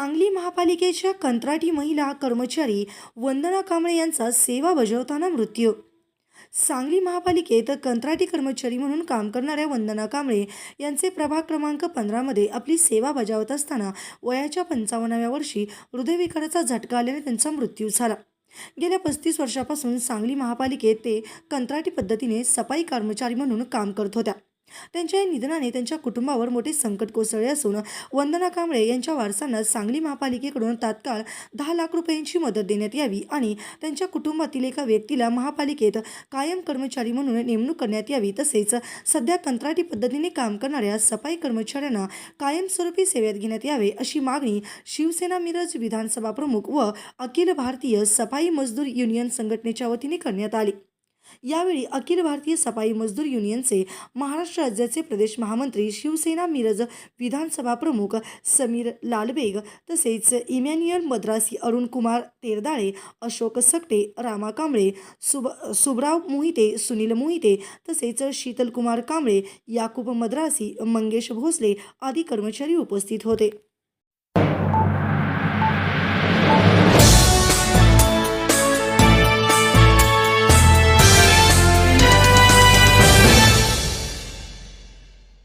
सांगली महापालिकेच्या कंत्राटी महिला कर्मचारी वंदना कांबळे यांचा सेवा बजावताना मृत्यू. सांगली महापालिकेत कंत्राटी कर्मचारी म्हणून काम करणाऱ्या वंदना कांबळे यांचे प्रभाग क्रमांक पंधरामध्ये आपली सेवा बजावत असताना वयाच्या पंचावन्नाव्या वर्षी हृदयविकाराचा झटका आल्याने त्यांचा मृत्यू झाला. गेल्या पस्तीस वर्षापासून सांगली महापालिकेत ते कंत्राटी पद्धतीने सफाई कर्मचारी म्हणून काम करत होत्या. त्यांच्या या निधनाने त्यांच्या कुटुंबावर मोठे संकट कोसळले असून वंदना कांबळे यांच्या वारसांना सांगली महापालिकेकडून तात्काळ दहा लाख रुपयांची मदत देण्यात यावी आणि त्यांच्या कुटुंबातील एका व्यक्तीला महापालिकेत कायम कर्मचारी म्हणून नेमणूक करण्यात यावी तसेच सध्या कंत्राटी पद्धतीने काम करणाऱ्या सफाई कर्मचाऱ्यांना कायमस्वरूपी सेवेत घेण्यात यावे अशी मागणी शिवसेना मिरज विधानसभा प्रमुख व अखिल भारतीय सफाई मजदूर युनियन संघटनेच्या वतीने करण्यात आली. यावेळी अखिल भारतीय सफाई मजदूर युनियनचे महाराष्ट्र राज्याचे प्रदेश महामंत्री शिवसेना मिरज विधानसभा प्रमुख समीर लालबेग तसेच इमॅन्युअल मद्रासी अरुण कुमार तेरदाळे अशोक सकटे रामा कांबळे सुब सुबराव मोहिते सुनील मोहिते तसेच शीतलकुमार कांबळे याकूब मद्रासी मंगेश भोसले आदी कर्मचारी उपस्थित होते.